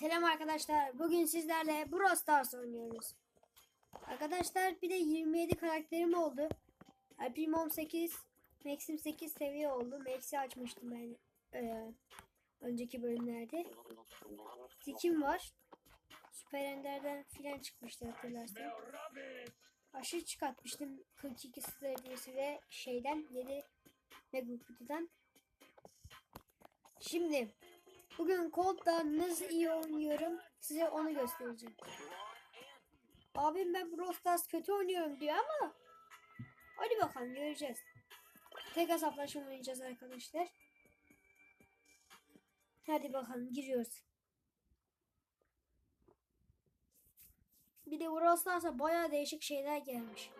Selam arkadaşlar. Bugün sizlerle Brawl Stars oynuyoruz. Arkadaşlar bir de 27 karakterim oldu. Alpim 18, Max'im 8 seviye oldu. Max'i açmıştım ben eee, önceki bölümlerde. Tikim var. Süper Ender'den filan çıkmıştı hatırlarsan. Aşırı çıkartmıştım 42 star hediyesi ve şeyden 7 mega kutudan. Şimdi Bugün Colt'ta nasıl iyi oynuyorum size onu göstereceğim. Abim ben Brawl Stars kötü oynuyorum diyor ama hadi bakalım göreceğiz. Tek hesaplaşma oynayacağız arkadaşlar. Hadi bakalım giriyoruz. Bir de Brawl Stars'a bayağı değişik şeyler gelmiş.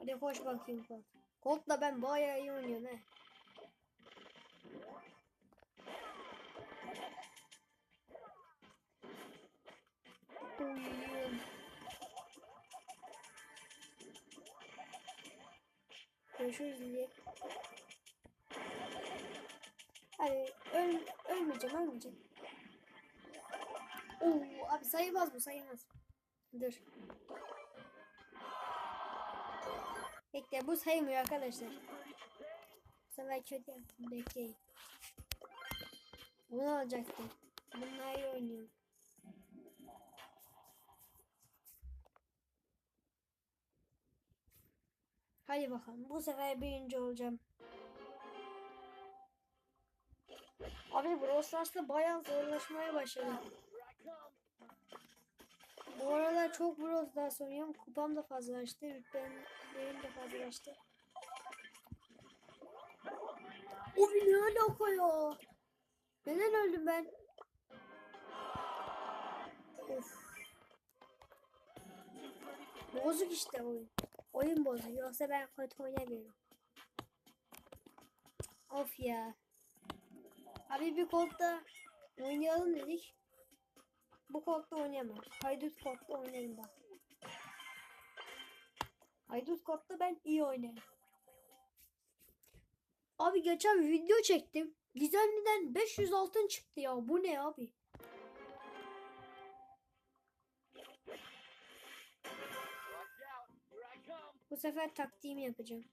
Hadi koş bakayım Colt. Colt'la ben bayağı iyi oynuyorum he. Uyuyorum. Görüşürüz diye. Hadi öl ölmeyeceğim ölmeyeceğim. Oo abi sayılmaz bu sayılmaz. Dur. Bekle bu sayılmıyor arkadaşlar. Bu sefer kötü yaptım bekleyin. Bunu alacaktım. Bunlar iyi oynuyor. Hadi bakalım bu sefer birinci olacağım. Abi Brawl Stars'ta bayağı zorlaşmaya başladı. Bu aralar çok Brawl Stars oynuyorum. Kupam da fazlalaştı. Rütbelerim de fazlalaştı. O ne alaka ya? Neden öldüm ben? Of. Bozuk işte oyun. Oyun bozuk. Yoksa ben kötü oynamıyorum. Of ya. Abi bir kodda oynayalım dedik. Bu kodda oynayamam. Haydut kodda oynarım bak. Haydut kodda ben iyi oynarım. Abi geçen video çektim. Gizemli'den 500 altın çıktı ya. Bu ne abi? Bu sefer taktiğimi yapacağım.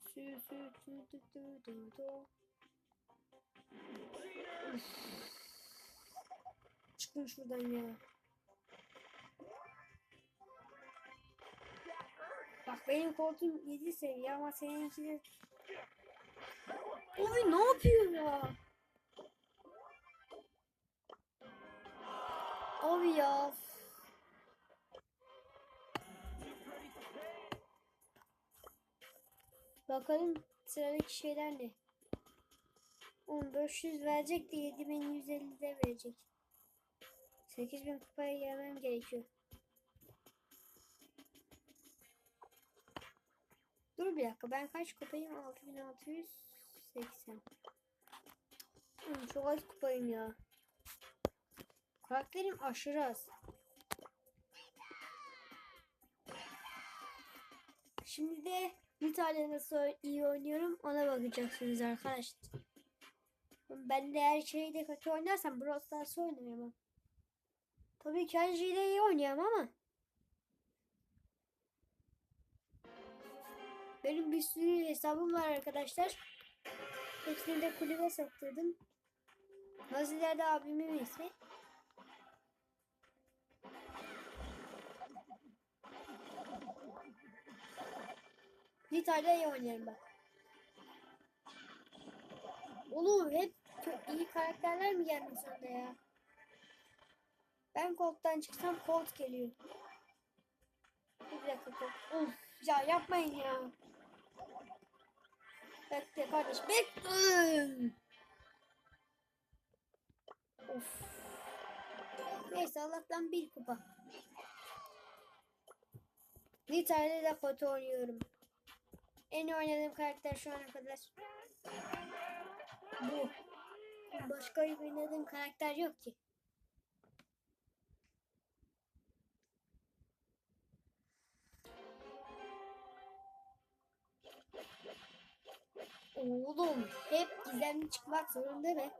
Sü sü sü dü dü dü dü. Çıkın şuradan ya. Bak benim koltuğum 7 seviye ama seninki de... Abi ne yapıyor ya? Abi ya. Bakalım sıradaki şeyler ne? 1500 verecek de 7150 de verecek. 8000 kupaya gelmem gerekiyor. Dur bir dakika ben kaç kupayım? 6680. Hmm, çok az kupayım ya. Karakterim aşırı az. Şimdi de bir tane nasıl iyi oynuyorum ona bakacaksınız arkadaşlar. Ben de her şeyde kötü oynarsam Brawl Stars oynayamam. Tabii ki her şeyde iyi oynayamam ama. Benim bir sürü hesabım var arkadaşlar. Hepsini de kulübe sattırdım. Nazilerde abimin ismi. Nita'yla iyi oynarım bak. Oğlum hep iyi karakterler mi gelmiş sonunda ya? Ben Colt'tan çıksam Colt geliyor. Bir dakika. Of ya yapmayın ya. Bekle kardeş bekle. Of. Neyse Allah'tan bir kupa. Nita'yla da kötü oynuyorum. En oynadığım karakter şu ana kadar. Bu. Başka oynadığım karakter yok ki. Oğlum hep gizemli çıkmak zorunda mı?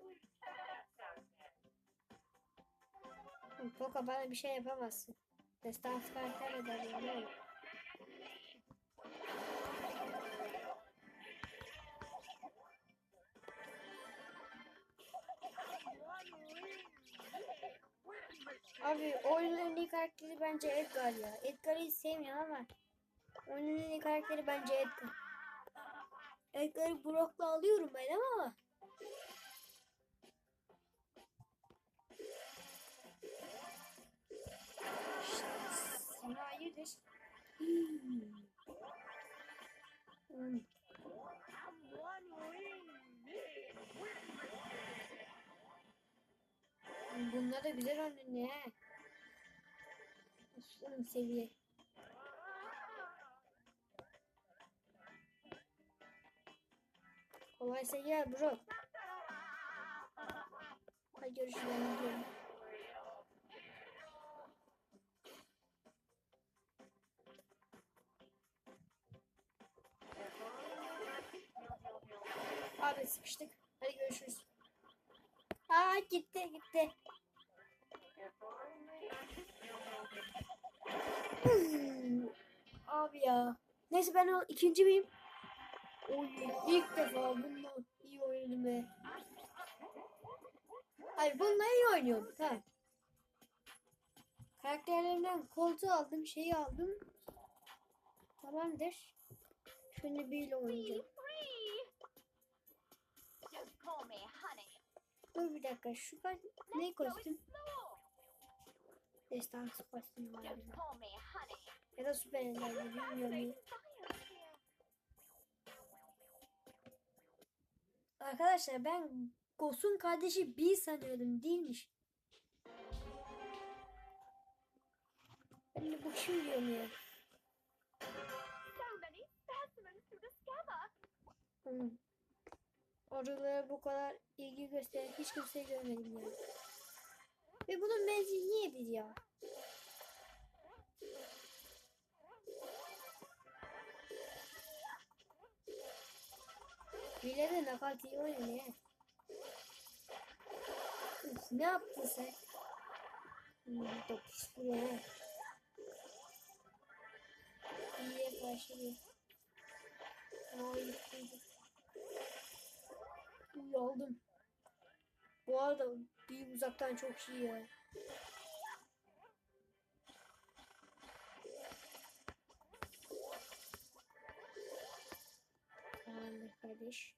Poco bana bir şey yapamazsın. Destan karakter eder. Abi oyunun en karakteri bence Edgar ya. Edgar'ı sevmiyorum ama oyunun en karakteri bence Edgar. Edgar'ı Brock'la alıyorum ben ama hayırdır? Bunlar da güzel oynuyor he. Son seviye. Kolaysa gel bro. Hadi görüşürüz. Abi sıkıştık. Hadi görüşürüz. Aa gitti gitti. Abi ya. Neyse ben o ikinci miyim? Oy ilk defa bununla iyi oynadım be. Hayır bununla iyi oynuyorum. Tamam. Karakterlerimden koltuğu aldım, şeyi aldım. Tamamdır. Şimdi bir oynayacağım. Dur bir dakika şu ben ne koydum? 5 tane süper spin var. Yani. Ya da. Arkadaşlar ben Gos'un kardeşi B sanıyordum değilmiş. Ben de bu kim diyorum ya. Hmm. Oralara bu kadar ilgi gösteren hiç kimseyi görmedim ya. Yani. Ve bunun menzili niye bir ya? Bile de nakal iyi oynuyor Ne yaptın sen? Hmm, dokuz buraya. İyiye başladı. Ay, yıkıldı. Bu arada bir uzaktan çok iyi ya. Tamamdır kardeş.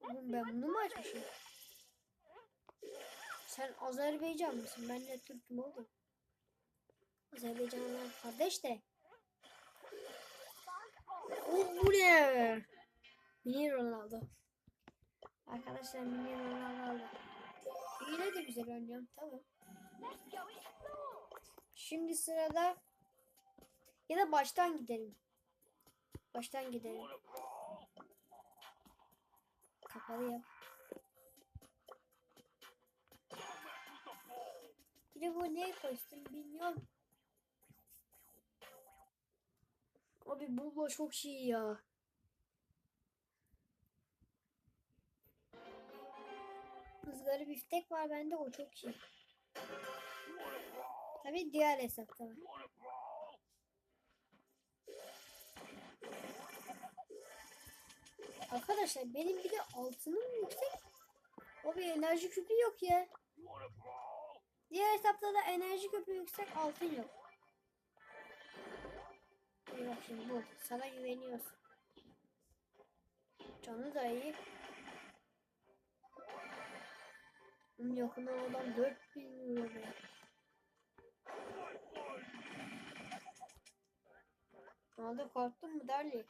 Oğlum ben bunu mu açmışım? Sen Azerbaycan mısın? Ben de Türk'üm oğlum. Azerbaycanlar kardeş de. O bu ne? Mini Ronaldo. Arkadaşlar Mini Ronaldo. Yine de güzel oynuyorum. Tamam. Şimdi sırada ya da baştan gidelim. Baştan gidelim. Kapalı yap. Bir de bu ne koştum bilmiyorum. Abi bu çok iyi ya. Izgara biftek var bende o çok iyi. Tabii diğer hesapta var. Arkadaşlar benim bir de altınım yüksek. O bir enerji küpü yok ya. Diğer hesapta da enerji küpü yüksek altın yok. Şimdi bu. Sana güveniyoruz. Canı da iyi. Yakında adam 4000 vuruyor be. Ne korktun mu Darli?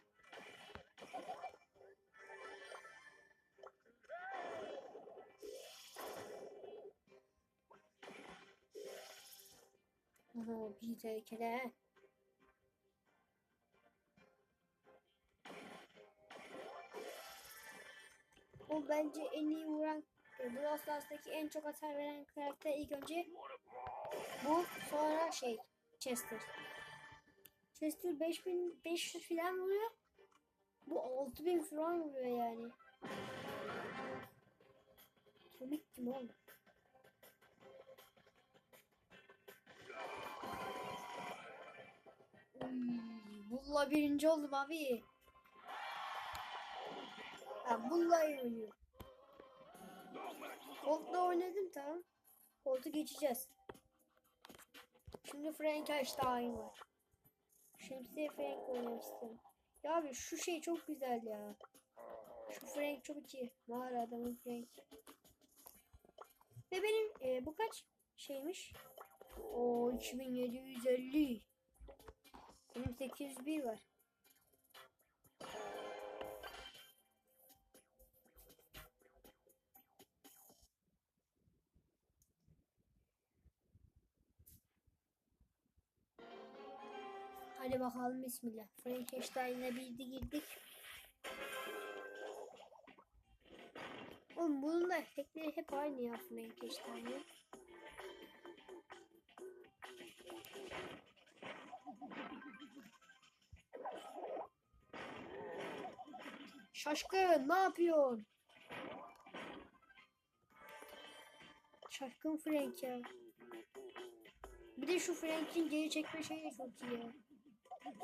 Aha bir tehlikeli. O bence en iyi vuran E, Brawl Stars'taki en çok hasar veren karakter ilk önce bu sonra şey Chester. Chester 5500 falan vuruyor. Bu 6000 falan vuruyor yani. Komik kim oğlum? Uy, Bulla birinci oldum abi. Ha, Bulla iyi oynuyor. Colt'la oynadım tamam. Colt'u geçeceğiz. Şimdi Frank Einstein var. Şimdi de Frank oynamak istiyorum. Ya abi şu şey çok güzel ya. Şu Frank çok iyi. Mağara adamın Frank. Ve benim e, bu kaç şeymiş? O 2750. Benim 801 var. Hadi bakalım bismillah. Frankenstein'e bildi girdik. Oğlum bunun da efektleri hep aynı ya Frankenstein'in. Şaşkın ne yapıyorsun? Şaşkın Frank ya. Bir de şu Frank'in geri çekme şeyi çok iyi ya. Çık,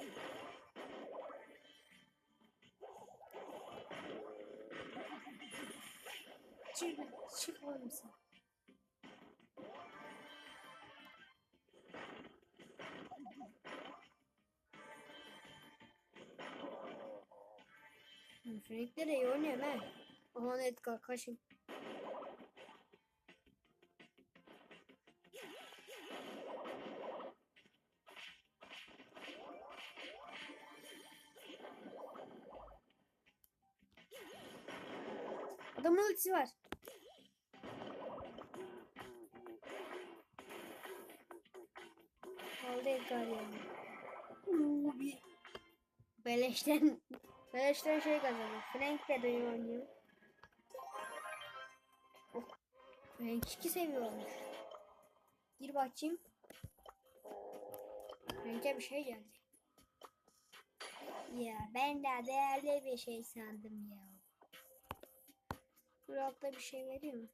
çık oğlum sen. Frank de iyi oynuyor he. Aman Edgar kaçın. Ultisi var. Aldı Edgar yani. Uuu beleşten beleşten şey kazandı. Frank de dönüyor oynuyor. Frank 2 seviyormuş. Gir bakayım. Frank'e bir şey geldi. Ya ben de değerli bir şey sandım ya. Altta bir şey veriyor mu?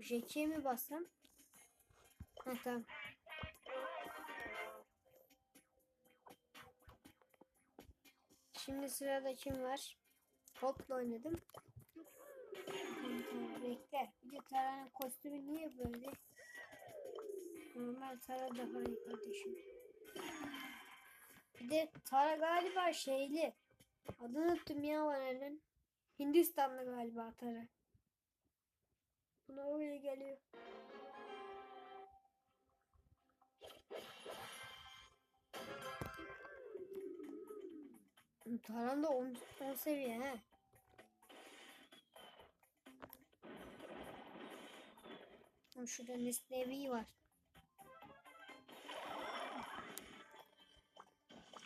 Jack'e mi bassam? Ha tamam. Şimdi sırada kim var? Hopla oynadım. Bekle. Bir de Tara'nın kostümü niye böyle? Normal Tara daha iyi kardeşim. Bir de Tara galiba şeyli. Adını unuttum ya onun. Hindistanlı galiba Tara. Buna öyle geliyor. Taran da 10, 10 seviye he. Şurada Nesnevi var.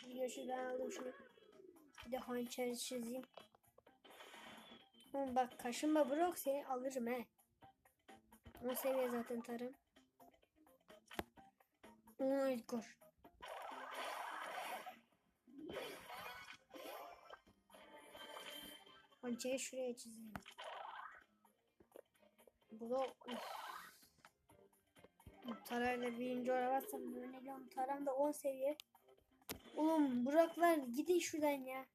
Bir şuradan aldım şunu. Bir de hançer çizeyim. Oğlum bak kaşınma Brock seni alırım he. 10 seviye zaten tarım. Oh Edgar. Hançeri şuraya da üf. Tarayla birinci olamazsam böyle diyorum. Taram da 10 seviye. Oğlum Buraklar gidin şuradan ya.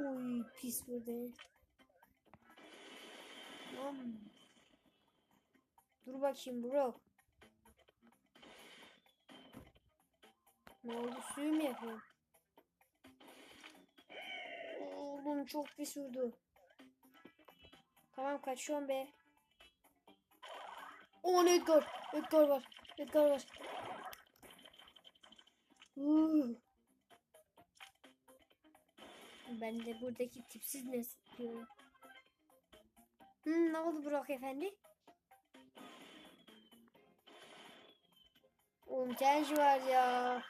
Uy pis burada. Tamam. Dur bakayım bro. Ne oldu suyu mu yapıyorum? Oğlum çok pis vurdu. Tamam kaçıyorum be. O Edgar. Edgar var. Edgar var. Uuu. Ben de buradaki tipsiz ne diyorum. Hmm, ne oldu Burak efendi? Oğlum Kenji var ya.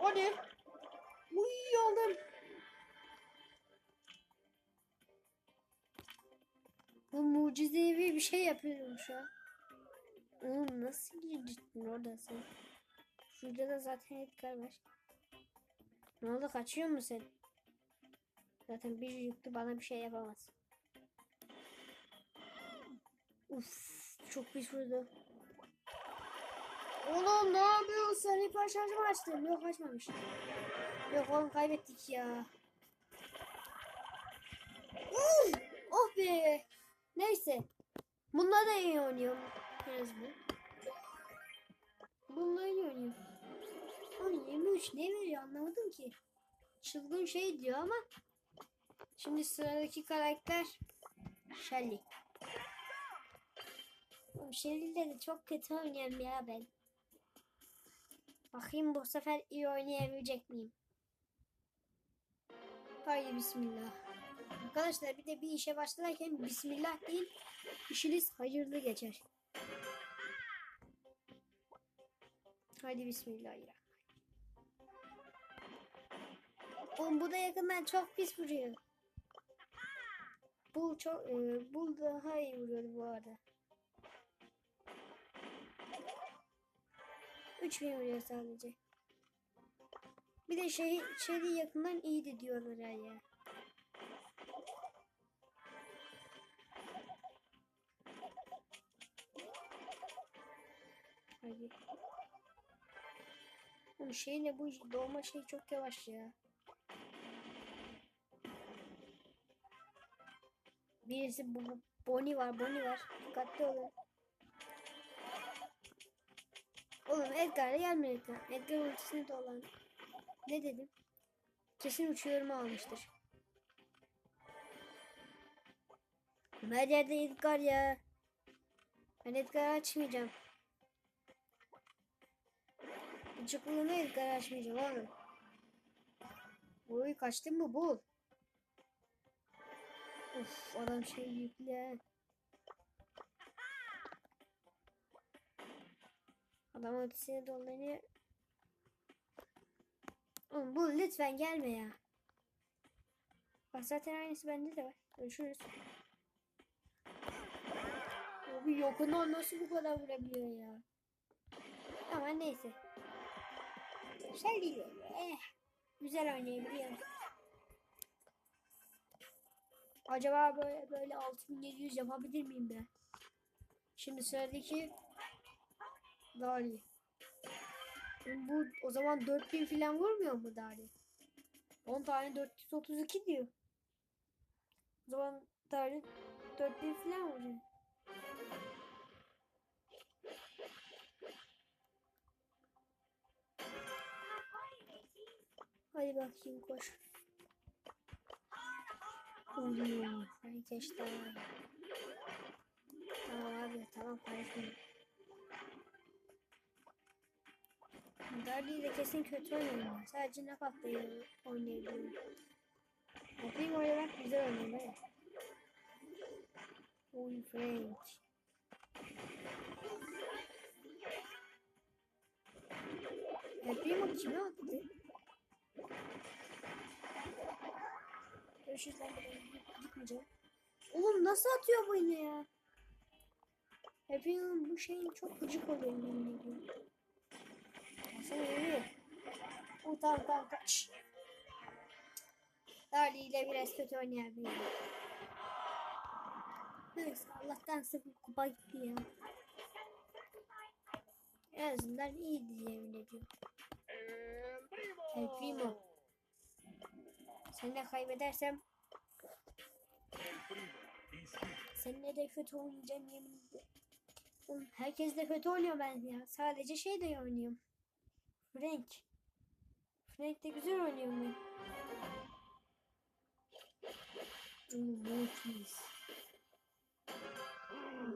O ne? Aldım. Bu mucizevi bir şey yapıyorum şu an. Oğlum nasıl girdin oradasın? Şurada da zaten Edgar var. Ne oldu kaçıyor musun sen? Zaten bir yüklü bana bir şey yapamaz. Uf çok pis vurdu. Oğlum ne yapıyorsun sen? Hiper şarjımı açtın. Yok açmamış. Yok oğlum kaybettik ya. Uf! Oh be. Neyse. Bunlar da iyi oynuyorum. Biraz bu. Bunlar iyi oynuyorum. Oğlum 23 ne anlamadım ki. Çılgın şey diyor ama. Şimdi sıradaki karakter Shelly. Oğlum Shelly'le de çok kötü oynuyorum ya ben. Bakayım bu sefer iyi oynayabilecek miyim? Haydi bismillah. Arkadaşlar bir de bir işe başlarken bismillah değil işiniz hayırlı geçer. Haydi bismillahirrahmanirrahim. Oğlum bu da yakından çok pis vuruyor. Bu çok e, bu daha iyi vuruyordu bu arada. 3000 vuruyor sadece. Bir de şey şeyi yakından iyiydi diyorlar ya. Hadi. Bu şeyle bu doğma şey çok yavaş ya. Birisi bu, bu Bonnie var, Bonnie var. Dikkatli olun. Oğlum Edgar'a gelme Edgar. Ultisini dolan. Ne dedim? Kesin uçuyorum almıştır. Her yerde Edgar ya. Ben Edgar açmayacağım. Gıcıklığına Edgar açmayacağım oğlum. Oy kaçtın mı bul. Adam şey yüklü ha. Adam ötesine dolanıyor. Oğlum bu lütfen gelme ya. Bak zaten aynısı bende de var. Görüşürüz. Abi yakından nasıl bu kadar vurabiliyor ya? Ama neyse. Şey değil. Eh. Güzel oynayabiliyor. Acaba böyle böyle 6700 yapabilir miyim ben? Şimdi sıradaki Dali. Bu o zaman 4000 falan vurmuyor mu Dali? 10 tane 432 diyor. O zaman Dali 4000 falan vuruyor. Hadi bakayım koş. Oluyor. Arkadaşlar. Tamam abi tamam konuşmayayım. Dardy de kesin kötü oynuyor. Sadece ne patlayı oynayabiliyorum. Bakayım oynamak güzel oynuyor mi? Oy Frank. Yapayım mı kime attı? Görüşürüz ben de gitmeyeceğim. Oğlum nasıl atıyor bu yine ya? Yapayım bu şeyin çok gıcık oluyor yemin ediyorum. Sen yürü. O tamam tamam kaç. Darli ile biraz kötü oynayabilirim. Neyse Allah'tan sıfır kupa gitti ya. En azından iyiydi yemin ediyorum. El Primo. Seninle kaybedersem seninle de kötü oynayacağım yemin ediyorum. Oğlum, Herkes de kötü oynuyor ben ya. Sadece şey de oynuyorum. Frank. Frank de güzel oynuyor ben. Mortis.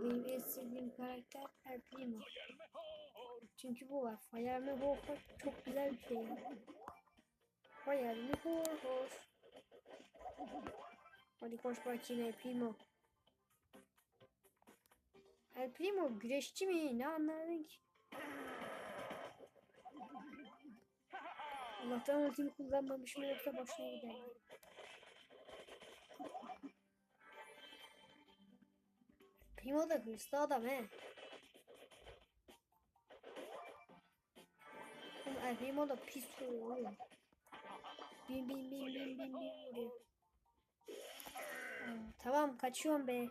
Benim en sevdiğim karakter El Primo. Çünkü bu var. Fire me hor hor. Çok güzel bir şey. Fire me hor hor. Hadi koş bakayım El Primo. El Primo güreşçi mi? Ne anladın ki? Allah'tan ultimi kullanmamışım yoksa boşuna giderdi. Primo da hırslı adam he. El Primo da pis vuruyor oğlum. Bin bin bin bin bin bin vuruyor. Tamam kaçıyorum be.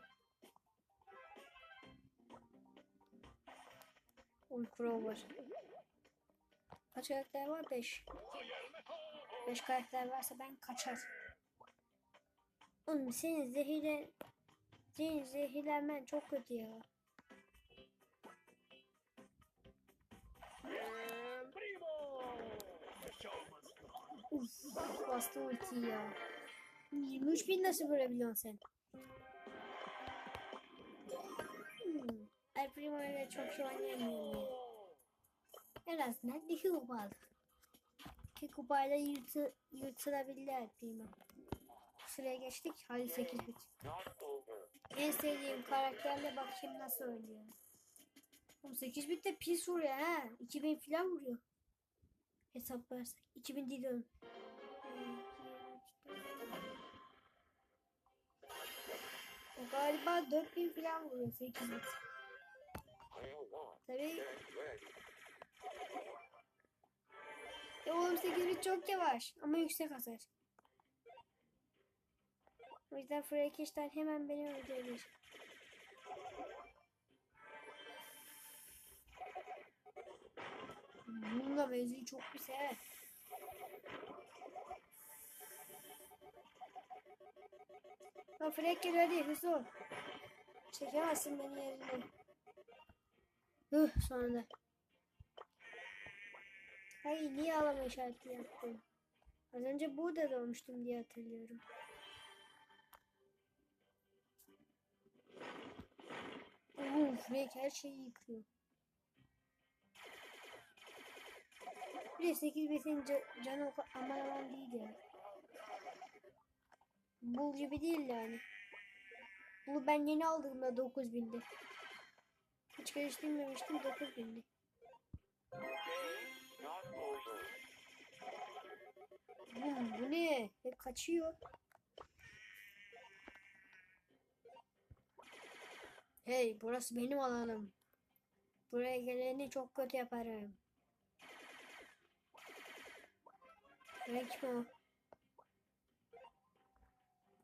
Crow var. Kaç karakter var? 5. 5 karakter varsa ben kaçar. Oğlum senin zehirle senin zehirlenmen çok kötü ya. Uf, bastı ultiyi ya. 23 bin nasıl vurabiliyorsun sen? El Primo ile çok şey oynayamıyorum ya. En azından iki kupa aldık. İki kupayla yırtı, yırtılabildi El Primo. Sıraya geçtik. Hadi 8 bit. En sevdiğim karakterle bakayım nasıl oynuyor. Oğlum 8 bit de pis vuruyor ha. 2000 falan vuruyor. Hesaplarsak. 2000 değil oğlum. Galiba 4000 falan vuruyor 8 bit. Tabii. Ya oğlum 8 bit çok yavaş ama yüksek hasar. O yüzden Frankenstein hemen beni öldürebilir. Bununla mevzuyu çok bir sever. Lan Frank gel hadi hızlı ol. Çekemezsin beni yerine. Hıh sonunda. Hayır niye ağlama işareti yaptım? Az önce burada doğmuştum diye hatırlıyorum. Oo, Frank her şeyi yıkıyor. Bir de 8 besin ca- canı o kadar aman aman değil ya. Bul gibi değil yani. Bunu ben yeni aldığımda 9000'di. Hiç geliştirmemiştim 9000'di. Bu, bu ne? Ve kaçıyor. Hey burası benim alanım. Buraya geleni çok kötü yaparım. Frank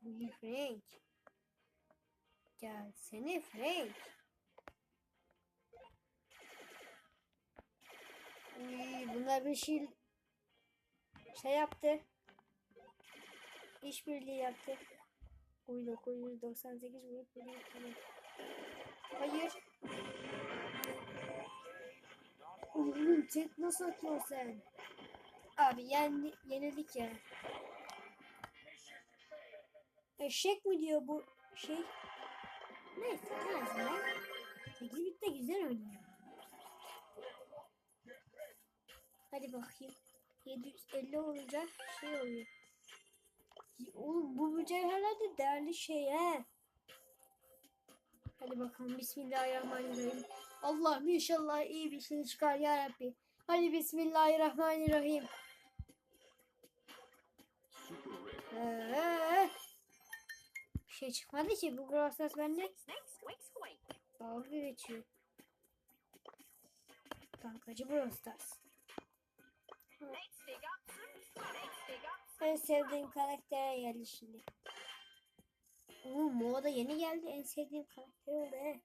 mi Frank. Gel seni Frank. Uy, bunlar bir şey şey yaptı. İşbirliği yaptı. Uy 998 vurup vuruyor. Tamam. Hayır. Oğlum tek nasıl atıyorsun sen? Abi yendi, yenildik ya. Eşek mi diyor bu şey? Neyse en azından 8 bit de güzel oynuyor. Hadi bakayım. 750 olunca şey oluyor. Oğlum bu mücevherler de değerli şey he. Hadi bakalım Bismillahirrahmanirrahim. Allah'ım inşallah iyi bir şey çıkar ya Rabbi. Hadi Bismillahirrahmanirrahim. Ee, bir şey çıkmadı ki bu Grassas bende. Dalga geçiyor. Tankacı Brawl Stars. En sevdiğim karaktere geldi şimdi. Oo, Mo da yeni geldi. En sevdiğim karakter oldu he.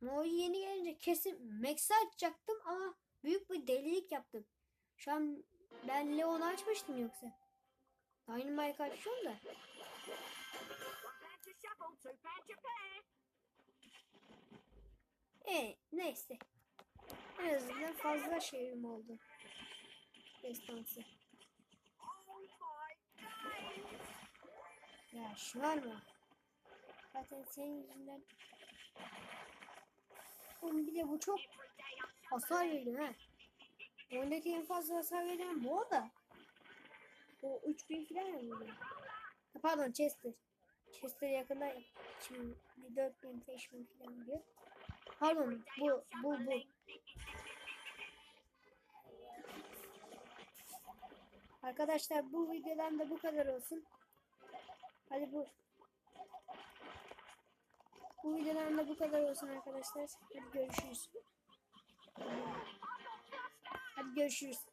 Mo yeni gelince kesin Max'i açacaktım ama büyük bir delilik yaptım. Şu an ben Leon'u açmıştım yoksa. Dynamite açıyorum da. One pan to shuffle, two pan to pair. E neyse. En azından fazla şeyim oldu. Destansı. Ya şu var mı? Zaten senin yüzünden. Oğlum bir de bu çok hasar veriyor ha. Oyundaki en fazla hasar veren bu o da. O 3000 falan ya vuruyor. Ha, Pardon Chester. Chester yakında 2000, 4000, 5000 falan vuruyor. Pardon bu bu bu. Arkadaşlar bu videodan da bu kadar olsun. Hadi bu. Bu videodan da bu kadar olsun arkadaşlar. Hadi görüşürüz. Hadi görüşürüz.